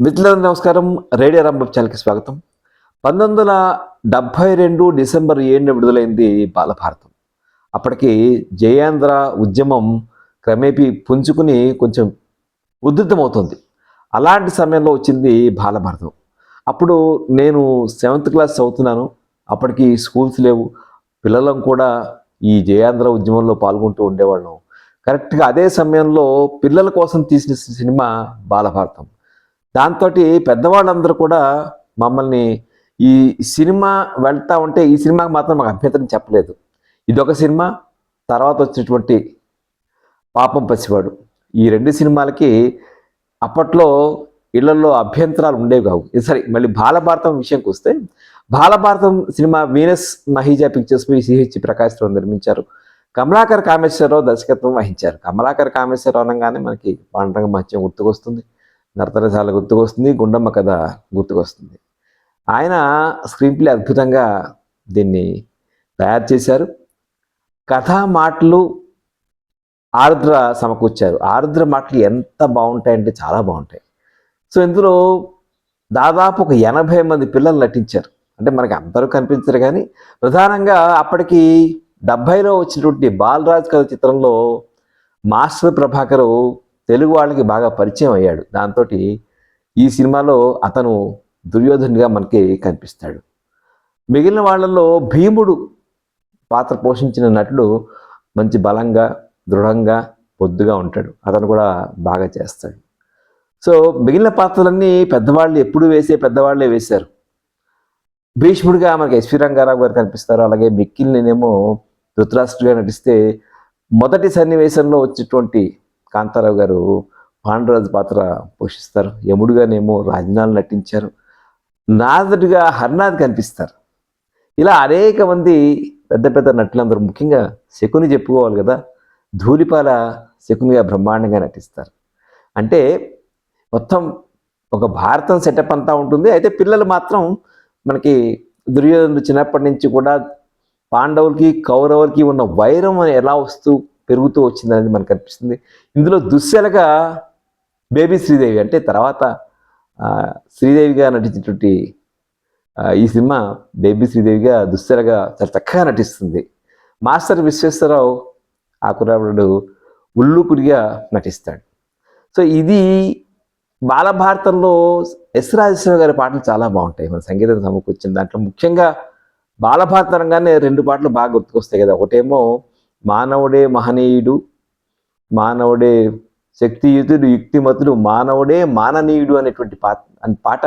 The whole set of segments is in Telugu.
మిత్రులందరూ నమస్కారం. రేడియో రంభం ఛానల్కి స్వాగతం. పంతొమ్మిది వందల డెబ్భై రెండు డిసెంబర్ ఏడున విడుదలైంది బాలభారతం. అప్పటికి జయాంధ్ర ఉద్యమం క్రమేపీ పుంజుకుని కొంచెం ఉధృతమవుతుంది. అలాంటి సమయంలో వచ్చింది బాలభారతం. అప్పుడు నేను సెవెంత్ క్లాస్ చదువుతున్నాను. అప్పటికి స్కూల్స్ లేవు. పిల్లలం కూడా ఈ జయాంధ్ర ఉద్యమంలో పాల్గొంటూ ఉండేవాళ్ళం. కరెక్ట్గా అదే సమయంలో పిల్లల కోసం తీసిన సినిమా బాలభారతం. దాంతో పెద్దవాళ్ళందరూ కూడా మమ్మల్ని ఈ సినిమా వెళ్తా ఉంటే ఈ సినిమాకి మాత్రం మాకు అభ్యంతరం చెప్పలేదు. ఇదొక సినిమా తర్వాత వచ్చినటువంటి పాపం పసివాడు. ఈ రెండు సినిమాలకి అప్పట్లో ఇళ్ళలో అభ్యంతరాలు ఉండేవి కావు. సరే మళ్ళీ బాలభారతం విషయంకి వస్తే Balabharatam cinema Venus Mahija pictures పై సిహెచ్ ప్రకాశ్రావు నిర్మించారు. కమలాకర్ కామేశ్వరరావు దర్శకత్వం వహించారు. కమలాకర్ కామేశ్వరరావు అనగానే మనకి పాండరంగ మహత్యం గుర్తుకొస్తుంది. నర్తనశాల గుర్తుకొస్తుంది గుండమ్మ కథ గుర్తుకొస్తుంది. ఆయన స్క్రీన్ ప్లే అద్భుతంగా దీన్ని తయారు చేశారు. కథా మాటలు ఆరుద్ర సమకూర్చారు. ఆరుద్ర మాటలు ఎంత బాగుంటాయంటే చాలా బాగుంటాయి. సో ఇందులో దాదాపు ఒక ఎనభై మంది పిల్లలు నటించారు. అంటే మనకి అందరూ కనిపించరు కానీ ప్రధానంగా అప్పటికి డెబ్భైలో వచ్చినటువంటి బాలరాజ్ కథ చిత్రంలో మాస్టర్ ప్రభాకరు తెలుగు వాళ్ళకి బాగా పరిచయం అయ్యాడు. దాంతో ఈ సినిమాలో అతను దుర్యోధనుడిగా మనకి కనిపిస్తాడు. మిగిలిన వాళ్ళల్లో భీముడు పాత్ర పోషించిన నటుడు మంచి బలంగా దృఢంగా పొద్దుగా ఉంటాడు. అతను కూడా బాగా చేస్తాడు. సో మిగిలిన పాత్రలన్నీ పెద్దవాళ్ళు ఎప్పుడు వేసే పెద్దవాళ్ళే వేశారు. భీష్ముడిగా మనకి ఎస్వి రంగారావు గారు కనిపిస్తారు. అలాగే మిక్కిలినేమో ధృతరాష్ట్రుడిగా నటిస్తే మొదటి సన్నివేశంలో వచ్చేటువంటి కాంతారావు గారు పాండురాజు పాత్ర పోషిస్తారు. యముడుగానేమో రాజనాలు నటించారు. నాదుడిగా హర్నాథ్ కనిపిస్తారు. ఇలా అనేక మంది పెద్ద పెద్ద నటులందరూ ముఖ్యంగా శకుని చెప్పుకోవాలి కదా. ధూళిపాల శకునిగా బ్రహ్మాండంగా నటిస్తారు. అంటే మొత్తం ఒక భారతం సెటప్ అంతా ఉంటుంది. అయితే పిల్లలు మాత్రం మనకి దుర్యోధనుడు చిన్నప్పటి నుంచి కూడా పాండవులకి కౌరవులకి ఉన్న వైరం ఎలా వస్తూ పెరుగుతూ వచ్చిందనేది మనకు అనిపిస్తుంది. ఇందులో దుశ్శలగా బేబీ శ్రీదేవి అంటే తర్వాత శ్రీదేవిగా నటించినటువంటి ఈ సినిమా బేబీ శ్రీదేవిగా దుశ్శలగా చాలా చక్కగా నటిస్తుంది. మాస్టర్ విశ్వేశ్వరరావు ఆ కుర్రాడు ఉల్లుకుడిగా నటిస్తాడు. సో ఇది బాలభారతంలో ఎస్ రాజేశ్వర గారి పాటలు చాలా బాగుంటాయి. మన సంగీతం సమకూర్చిన దాంట్లో ముఖ్యంగా బాలభారత రంగానే రెండు పాటలు బాగా గుర్తుకొస్తాయి కదా. ఒకటేమో మానవుడే మహనీయుడు మానవుడే శక్తియుతుడు యుక్తిమతుడు మానవుడే మాననీయుడు అనేటువంటి పాట పాట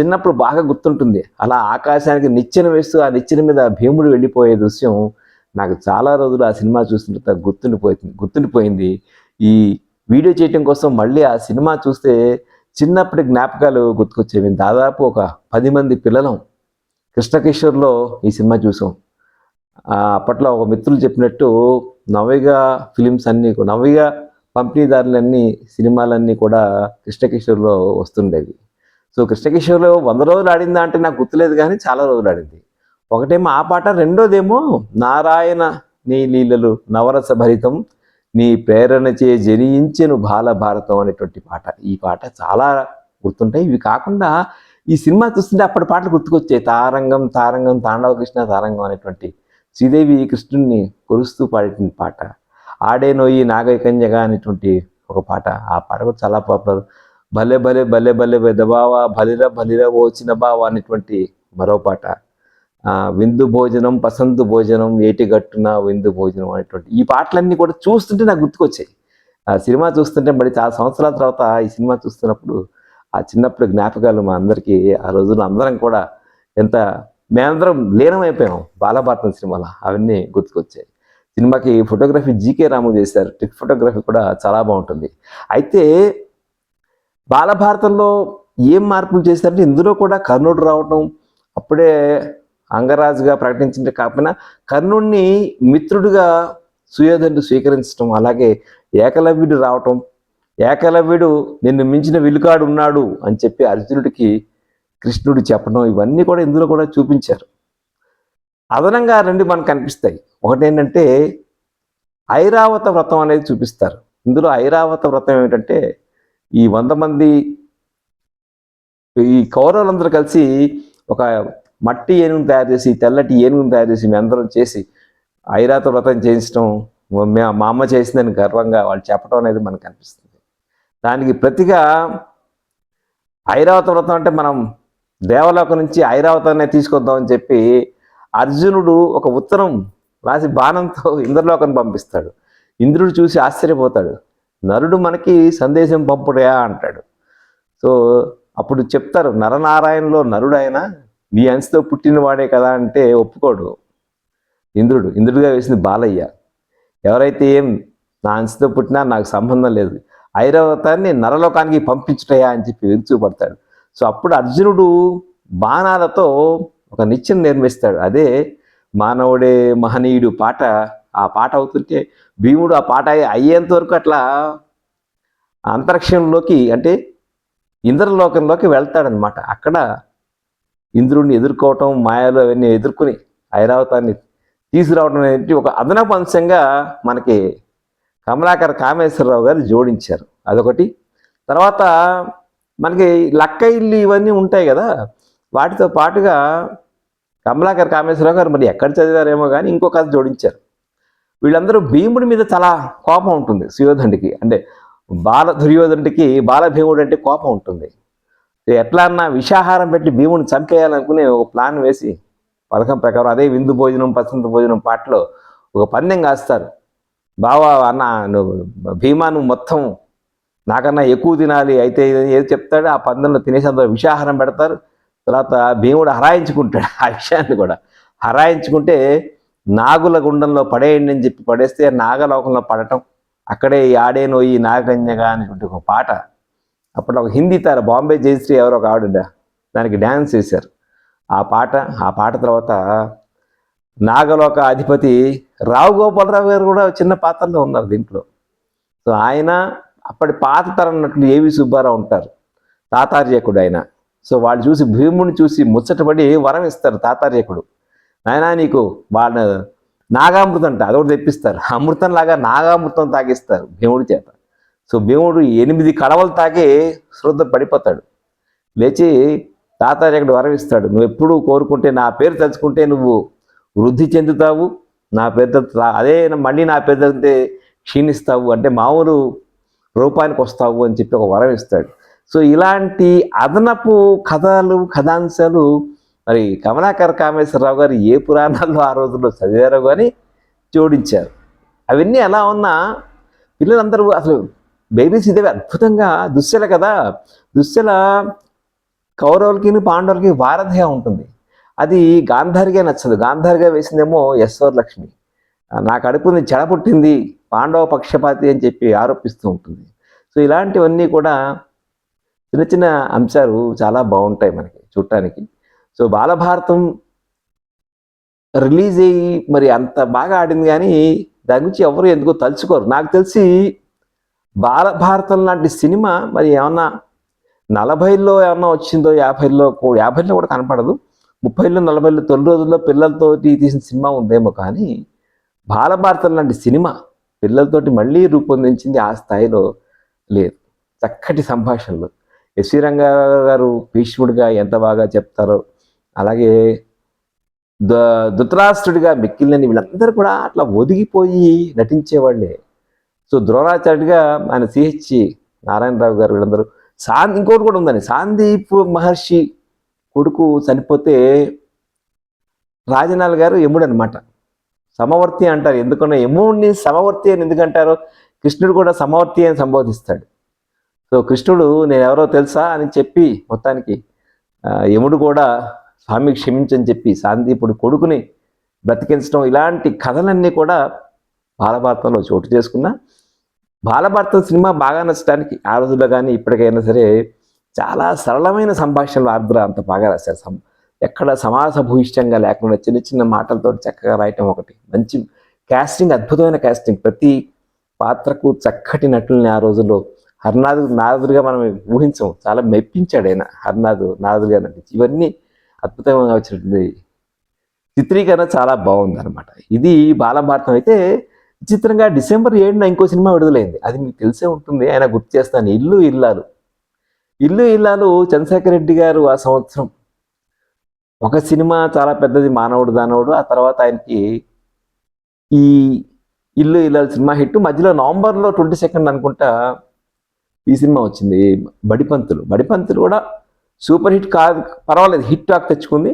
చిన్నప్పుడు బాగా గుర్తుంటుంది. అలా ఆకాశానికి నిచ్చెన వేస్తూ ఆ నిచ్చెన మీద భీముడు వెళ్ళిపోయే దృశ్యం నాకు చాలా రోజులు ఆ సినిమా చూస్తుంటే గుర్తుండిపోయింది గుర్తుండిపోయింది. ఈ వీడియో చేయటం కోసం మళ్ళీ ఆ సినిమా చూస్తే చిన్నప్పటి జ్ఞాపకాలు గుర్తుకొచ్చేవి. దాదాపు ఒక పది మంది పిల్లలం కృష్ణకిషోర్లో ఈ సినిమా చూసాం. అప్పట్లో ఒక మిత్రులు చెప్పినట్టు నవ్విగా ఫిలిమ్స్ అన్నీ కూ- పంపిణీదారులన్నీ సినిమాలన్నీ కూడా కృష్ణకిషోర్లో వస్తుండేవి. సో కృష్ణకిషోర్లో వంద రోజులు ఆడిందా అంటే నాకు గుర్తులేదు కానీ చాలా రోజులు ఆడింది. ఒకటేమో ఆ పాట రెండోదేమో నారాయణ నీ లీలలు నవరస భరితం నీ ప్రేరణచే జనించెను బాలభారతం అనేటువంటి పాట. ఈ పాట చాలా గుర్తుంటాయి. ఇవి కాకుండా ఈ సినిమా చూస్తుంటే అప్పటి పాటలు గుర్తుకొచ్చాయి. తారంగం తారంగం తాండవ కృష్ణ తారంగం అనేటువంటి శ్రీదేవి కృష్ణుడిని కొలుస్తూ పాడిన పాట. ఆడే నోయి నాగైకన్యగా అనేటువంటి ఒక పాట. ఆ పాట కూడా చాలా పాపులర్ భలే భలే భలే భలే బెదబావా బలిర భలిర ఓ చిన్న బావ అనేటువంటి మరో పాట. విందు భోజనం పసందు భోజనం ఏటి గట్టున విందు భోజనం అనేటువంటి ఈ పాటలన్నీ కూడా చూస్తుంటే నాకు గుర్తుకొచ్చాయి. ఆ సినిమా చూస్తుంటే మరి చాలా సంవత్సరాల తర్వాత ఈ సినిమా చూస్తున్నప్పుడు ఆ చిన్నప్పుడు జ్ఞాపకాలు మా అందరికీ ఆ రోజుల్లో అందరం కూడా ఎంత మేమందరం లీనమైపోయాం బాలభారతం సినిమాలో అవన్నీ గుర్తుకొచ్చాయి. సినిమాకి ఫోటోగ్రఫీ జీకే రాము చేశారు ట్రిక్ ఫోటోగ్రఫీ కూడా చాలా బాగుంటుంది. అయితే బాలభారతంలో ఏం మార్పులు చేశారంటే ఇందులో కూడా కర్ణుడు రావటం అప్పుడే అంగరాజుగా ప్రకటించింది కాకపోయినా కర్ణుడిని మిత్రుడిగా సుయోధనుడు స్వీకరించడం అలాగే ఏకలవ్యుడు రావటం ఏకలవ్యుడు నిన్ను మించిన విలుకాడు ఉన్నాడు అని చెప్పి అర్జునుడికి కృష్ణుడు చెప్పడం ఇవన్నీ కూడా ఇందులో కూడా చూపించారు. అదనంగా రెండు మనకు కనిపిస్తాయి. ఒకటేంటంటే ఐరావత వ్రతం అనేది చూపిస్తారు. ఇందులో ఐరావత వ్రతం ఏమిటంటే ఈ వంద మంది ఈ కౌరవులందరూ కలిసి ఒక మట్టి ఏనుగుని తయారు చేసి తెల్లటి ఏనుగును తయారు చేసి మేమందరం చేసి ఐరాత వ్రతం చేయించడం మా అమ్మ చేసిందని గర్వంగా వాళ్ళు చెప్పడం అనేది మనకు అనిపిస్తుంది దానికి ప్రతిగా ఐరావత వ్రతం అంటే మనం దేవలోకం నుంచి ఐరావతాన్ని తీసుకొద్దామని చెప్పి అర్జునుడు ఒక ఉత్తరం రాసి బాణంతో ఇంద్రలోకం పంపిస్తాడు. ఇంద్రుడు చూసి ఆశ్చర్యపోతాడు. నరుడు మనకి సందేశం పంపుడయా అంటాడు. సో అప్పుడు చెప్తారు నరనారాయణలో నరుడైన నీ అంశతో పుట్టినవాడే కదా అంటే ఒప్పుకోడు ఇంద్రుడు. ఇంద్రుడిగా వేసింది బాలయ్య. ఎవరైతే ఏం నా అంశతో పుట్టినా నాకు సంబంధం లేదు. ఐరావతాన్ని నరలోకానికి పంపించుటయా అని చెప్పి విరుచుపడతాడు సో అప్పుడు అర్జునుడు బాణాలతో ఒక నిత్యం నిర్మిస్తాడు. అదే మానవుడే మహనీయుడు పాట. ఆ పాట అవుతుంటే భీముడు ఆ పాట అయ్యేంత వరకు అట్లా అంతరిక్షంలోకి అంటే ఇంద్రలోకంలోకి వెళ్తాడనమాట అక్కడ ఇంద్రుడిని ఎదుర్కోవటం మాయలు అవన్నీ ఎదుర్కొని ఐరావతాన్ని తీసుకురావడం అనేది ఒక అదనపు అంశంగా మనకి కమలాకర కామేశ్వరరావు గారు జోడించారు. అదొకటి. తర్వాత మనకి లక్క ఇల్లు ఇవన్నీ ఉంటాయి కదా. వాటితో పాటుగా కమలాకర్ కామేశ్వరరావు గారు మరి ఎక్కడ చదివారేమో కానీ ఇంకో కథ జోడించారు. వీళ్ళందరూ భీముడి మీద చాలా కోపం ఉంటుంది సుయోధనుడికి. అంటే బాల దుర్యోధనుడికి బాల భీముడు అంటే కోపం ఉంటుంది. ఎట్లా అన్నా విషాహారం పెట్టి భీముని చంపేయాలనుకునే ఒక ప్లాన్ వేసి పథకం ప్రకారం అదే విందు భోజనం పసంత భోజనం పాటలో ఒక పందెం కాస్తారు. బావా అన్న నువ్వు భీమా నువ్వు మొత్తం నాకన్నా ఎక్కువ తినాలి. అయితే ఏది చెప్తాడో ఆ పందెంలో తినేసి అందులో విషాహారం పెడతారు. తర్వాత భీముడు హరాయించుకుంటాడు ఆ విషయాన్ని కూడా. హరాయించుకుంటే నాగుల గుండంలో పడేయండి అని చెప్పి పడేస్తే నాగలోకంలో పడటం. అక్కడే ఈ ఆడే నోయి నాగకన్యగా అనేటువంటి ఒక పాట. అప్పుడు ఒక హిందీ తార బాంబే జయశ్రీ ఎవరో ఒక ఆవిడ దానికి డ్యాన్స్ చేశారు ఆ పాట ఆ పాట తర్వాత నాగలోక అధిపతి రావు గోపాలరావు గారు కూడా చిన్న పాత్రలో ఉన్నారు దీంట్లో. సో ఆయన అప్పటి పాత తరం నటుడు ఏవి సుబ్బారావు ఉంటారు? తాతార్యకుడు ఆయన సో వాళ్ళు చూసి భీముని చూసి ముచ్చటపడి వరం ఇస్తారు తాతార్యకుడు. నాయనా నీకు వాళ్ళ నాగామృతం అంట అదొకటి తెప్పిస్తారు. అమృతంలాగా నాగామృతం తాగిస్తారు భీముడి చేత. సో భీముడు ఎనిమిది కడవలు తాగి శ్రద్ధ పడిపోతాడు. లేచి తాతార్యకుడు వరం ఇస్తాడు. నువ్వు ఎప్పుడు కోరుకుంటే నా పేరు తలుచుకుంటే నువ్వు వృద్ధి చెందుతావు. నా పేరు అదే మళ్ళీ నా పేరు క్షీణిస్తావు. అంటే మామూలు రూపానికి వస్తావు అని చెప్పి ఒక వరం ఇస్తాడు. సో ఇలాంటి అదనపు కథలు కథాంశాలు మరి కమలాకర్ కామేశ్వరరావు గారు ఏ పురాణాల్లో ఆ రోజుల్లో చదివారో కానీ జోడించారు. అవన్నీ ఎలా ఉన్నా పిల్లలందరూ అసలు బేబీస్ ఇదే అద్భుతంగా దుశ్శల కదా. దుశ్శల కౌరవులకి పాండవులకి వారధిగా ఉంటుంది. అది గాంధారిగా నచ్చదు. గాంధారిగా వేసిందేమో ఎస్ఆర్ లక్ష్మి నా కడుపుని చెడ పుట్టింది పాండవ పక్షపాతి అని చెప్పి ఆరోపిస్తూ ఉంటుంది. సో ఇలాంటివన్నీ కూడా చిన్న చిన్న అంశాలు చాలా బాగుంటాయి మనకి చూడటానికి. సో బాలభారతం రిలీజ్ అయ్యి మరి అంత బాగా ఆడింది కానీ దాని గురించి ఎవరు ఎందుకో తలుచుకోరు. నాకు తెలిసి బాలభారతం లాంటి సినిమా మరి ఏమన్నా నలభైలో ఏమన్నా వచ్చిందో యాభైలో యాభైలో కూడా కనపడదు. ముప్పైలో నలభైలో తొలి రోజుల్లో పిల్లలతో తీసిన సినిమా ఉందేమో కానీ బాలభారతం లాంటి సినిమా పిల్లలతోటి మళ్ళీ రూపొందించింది ఆ స్థాయిలో లేదు. చక్కటి సంభాషణలు. ఎస్వి రంగారావు గారు భీష్ముడిగా ఎంత బాగా చెప్తారో అలాగే ద ధృతరాష్ట్రుడిగా మిక్కిలిని వీళ్ళందరూ కూడా అట్లా ఒదిగిపోయి నటించేవాళ్ళే. సో ద్రోణాచార్యుడిగా ఆయన సిహెచ్ నారాయణరావు గారు వీళ్ళందరూ. సా ఇంకోటి కూడా ఉందండి. సాందీప్ మహర్షి కొడుకు చనిపోతే రాజనాల్ గారు యముడు అనమాట సమవర్తి అంటారు. ఎందుకన్నా యముడిని సమవర్తి అని ఎందుకంటారు? కృష్ణుడు కూడా సమవర్తి అని సంబోధిస్తాడు. సో కృష్ణుడు నేను ఎవరో తెలుసా అని చెప్పి మొత్తానికి యముడు కూడా స్వామి క్షమించని చెప్పి సాందీపుడు కొడుకుని బ్రతికించడం ఇలాంటి కథలన్నీ కూడా బాలభారతంలో చోటు చేసుకున్న. బాలభారతం సినిమా బాగా నచ్చడానికి ఆ రోజుల్లో కానీ ఇప్పటికైనా సరే చాలా సరళమైన సంభాషణలు ఆర్ద్ర అంత బాగా రాశారు. సం- ఎక్కడ సమాస భూయిష్టంగా లేకుండా చిన్న చిన్న మాటలతో చక్కగా రాయటం ఒకటి. మంచి క్యాస్టింగ్ అద్భుతమైన క్యాస్టింగ్ ప్రతి పాత్రకు చక్కటి నటుల్ని ఆ రోజుల్లో హర్నాథ్ నారదుడిగా మనం ఊహించము. చాలా మెప్పించాడు ఆయన హర్నాథ్ నారదుడిగా నటించి. ఇవన్నీ అద్భుతంగా వచ్చినటువంటి చిత్రీకరణ చాలా బాగుంది అనమాట ఇది బాలభారతం అయితే విచిత్రంగా డిసెంబర్ ఏడున ఇంకో సినిమా విడుదలైంది. అది మీకు తెలిసే ఉంటుంది. ఆయన గుర్తు చేస్తాను. ఇల్లు ఇల్లాలు. ఇల్లు ఇల్లాలు చంద్రశేఖర్ రెడ్డి గారు ఆ సంవత్సరం ఒక సినిమా చాలా పెద్దది మానవుడు దానవుడు. ఆ తర్వాత ఆయనకి ఈ ఇల్లు ఇల్లాలు సినిమా హిట్. మధ్యలో నవంబర్లో ట్వంటీ సెకండ్ అనుకుంటా ఈ సినిమా వచ్చింది బడిపంతులు. బడిపంతులు కూడా సూపర్ హిట్ కాదు పర్వాలేదు హిట్ టాక్ తెచ్చుకుంది.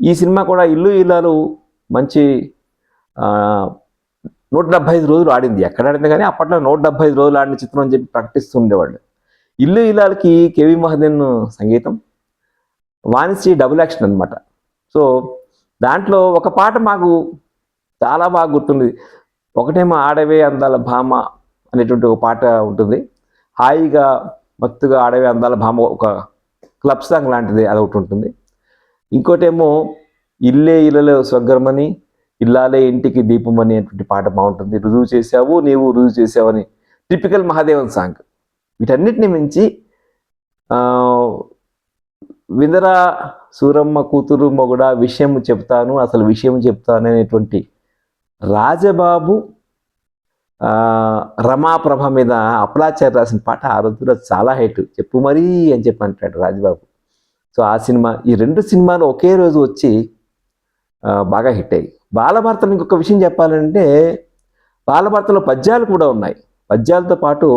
ఈ సినిమా కూడా ఇల్లు ఇల్లాలు మంచి నూట డెబ్బై ఐదు రోజులు ఆడింది. ఎక్కడ ఆడింది కానీ అప్పట్లో నూట డెబ్బై ఐదు రోజులు ఆడిన చిత్రం అని చెప్పి ప్రకటిస్తుండేవాళ్ళు. ఇల్లు ఇల్లాలకి కేవీ మహదేన్ సంగీతం వాణిశ్రీ డబుల్ యాక్షన్ అనమాట సో దాంట్లో ఒక పాట మాకు చాలా బాగా గుర్తుంది. ఒకటేమో ఆడవే అందాల భామ అనేటువంటి ఒక పాట ఉంటుంది. హాయిగా మత్తుగా ఆడవే అందాల భామ ఒక క్లబ్ సాంగ్ లాంటిది అది ఒకటి ఉంటుంది. ఇంకోటేమో ఇల్లే ఇళ్ళలో స్వగ్గరమని ఇల్లాలే ఇంటికి దీపం అనేటువంటి పాట బాగుంటుంది. రుజువు చేసావు నీవు రుజువు చేసావని టిపికల్ మహాదేవన్ సాంగ్. వీటన్నిటిని మించి విందరా సూరమ్మ కూతురు మొగుడ విషయం చెప్తాను అసలు విషయం చెప్తాను అనేటువంటి రాజబాబు రమాప్రభ మీద అప్లాచారి రాసిన పాట ఆ రోజుల్లో చాలా హైట్. చెప్పు మరీ అని చెప్పి అంటాడు రాజబాబు. సో ఆ సినిమా ఈ రెండు సినిమాలు ఒకే రోజు వచ్చి బాగా హిట్ అయ్యాయి. బాలభారతంలో ఇంకొక విషయం చెప్పాలంటే బాలభారతంలో పద్యాలు కూడా ఉన్నాయి. పద్యాలతో పాటు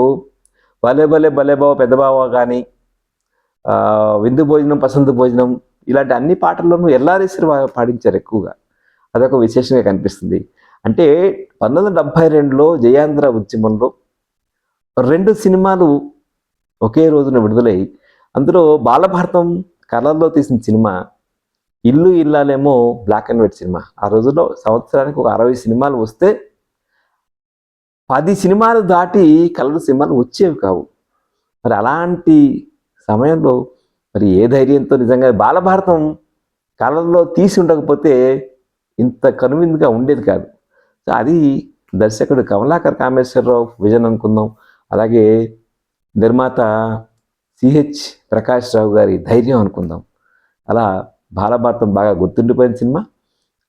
భలే భలే భలే బావ పెద్ద బావ కానీ విందు భోజనం పసందు భోజనం ఇలాంటి అన్ని పాటల్లోనూ ఎల్లారేశ్వరి వా- పాడించారు ఎక్కువగా. అదొక విశేషంగా కనిపిస్తుంది. అంటే పంతొమ్మిది వందల డెబ్భై రెండులో జయాంధ్ర ఉద్యమంలో రెండు సినిమాలు ఒకే రోజున విడుదలై అందులో బాలభారతం కలర్లో తీసిన సినిమా ఇల్లు ఇల్లాలేమో బ్లాక్ అండ్ వైట్ సినిమా. ఆ రోజుల్లో సంవత్సరానికి ఒక అరవై సినిమాలు వస్తే పది సినిమాలు దాటి కలర్ సినిమాలు వచ్చేవి కావు. మరి అలాంటి సమయంలో మరి ఏ ధైర్యంతో నిజంగా బాలభారతం కలర్లో తీసి ఉండకపోతే ఇంత కనువిందుగా ఉండేది కాదు. సో అది దర్శకుడు కమలాకర్ కామేశ్వరరావు విజన్ అనుకుందాం. అలాగే నిర్మాత సిహెచ్ ప్రకాష్ రావు గారి ధైర్యం అనుకుందాం. అలా బాలభారతం బాగా గుర్తుండిపోయిన సినిమా.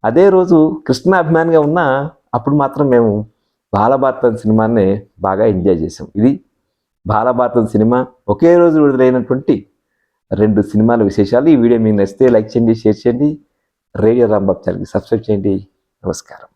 అదే రోజు కృష్ణ అభిమానిగా ఉన్న అప్పుడు మాత్రం మేము బాలభారతం సినిమాని బాగా ఎంజాయ్ చేసాం ఇది బాలభారతం సినిమా ఒకే రోజు విడుదలైనటువంటి రెండు సినిమాల విశేషాలు. ఈ వీడియో మీకు నచ్చితే లైక్ చేయండి షేర్ చేయండి. రేడియో రాంబాబు ఛానల్కి సబ్స్క్రైబ్ చేయండి. నమస్కారం.